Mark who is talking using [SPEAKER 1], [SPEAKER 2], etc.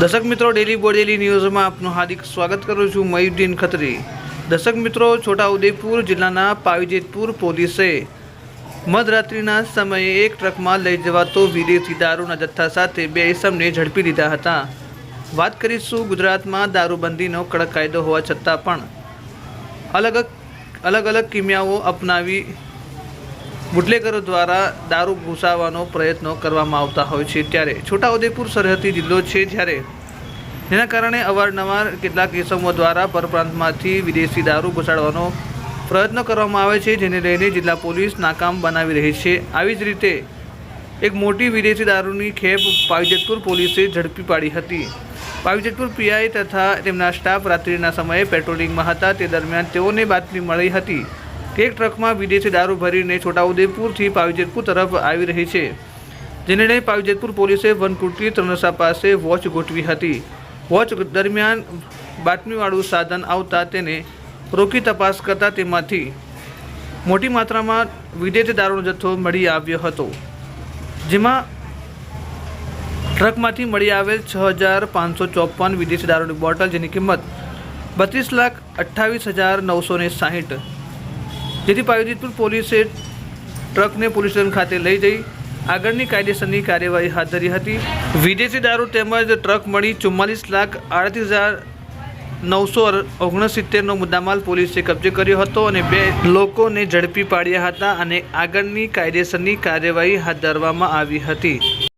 [SPEAKER 1] દર્શક મિત્રો ડેલી બોડેલી ન્યૂઝમાં આપનું હાર્દિક સ્વાગત કરું છું મયુદ્દીન ખત્રી. દર્શક મિત્રો, છોટાઉદેપુર જિલ્લાના પાવીજેતપુર પોલીસે મધરાત્રિના સમયે એક ટ્રકમાં લઈ જવાતો વિદેશી દારૂના જથ્થા સાથે બે ઇસમને ઝડપી લીધા હતા. વાત કરીશું ગુજરાતમાં દારૂબંધીનો કડક કાયદો હોવા છતાં પણ. અલગ અલગ અલગ કિમિયાઓ અપનાવી બુટલેગરો દ્વારા દારૂ ઘૂસાવવાનો પ્રયત્નો કરવામાં આવતા હોય છે ત્યારે છોટાઉદેપુર સરહદી જિલ્લો છે જ્યારે જેના કારણે અવારનવાર કેટલાક ઇસમો દ્વારા પરપ્રાંતમાંથી વિદેશી દારૂ ઘૂસાડવાનો પ્રયત્ન કરવામાં આવે છે, જેને લઈને જિલ્લા પોલીસ નાકામ બનાવી રહી છે. આવી જ રીતે એક મોટી વિદેશી દારૂની ખેપ પાવીજતપુર પોલીસે ઝડપી પાડી હતી. પાવીજતપુર પીઆઈ તથા તેમના સ્ટાફ રાત્રિના સમયે પેટ્રોલિંગમાં હતા. તે દરમિયાન તેઓને બાતમી મળી હતી. એક ટ્રકમાં વિદેશી દારૂ ભરીને છોટાઉદેપુરથી પાવીજેતપુર તરફ આવી રહી છે. જેને લઈ પાવીજેતપુર પોલીસે વનકુટી ત્રણસા પાસે વોચ ગોઠવી હતી. વોચ દરમિયાન બાતમીવાળું સાધન આવતા તેને રોકી તપાસ કરતા તેમાંથી મોટી માત્રામાં વિદેશી દારૂનો જથ્થો મળી આવ્યો હતો. જેમાં ટ્રકમાંથી મળી આવેલ છ હજાર પાંચસો ચોપન વિદેશી દારૂની બોટલ જેની કિંમત બત્રીસ લાખ અઠ્ઠાવીસ હજાર નવસો ને સાહીઠ જેથી પાયોજીતપુર પોલીસે ટ્રકને પોલીસ સ્ટેશન ખાતે લઈ જઈ આગળની કાયદેસરની કાર્યવાહી હાથ ધરી હતી. વિદેશી દારૂ તેમજ ટ્રક મળી ચુમ્માલીસ લાખ આડત્રીસ હજાર નવસો ઓગણસિત્તેરનો મુદ્દામાલ પોલીસે કબજે કર્યો હતો અને બે લોકોને ઝડપી પાડ્યા હતા અને આગળની કાયદેસરની કાર્યવાહી હાથ ધરવામાં આવી હતી.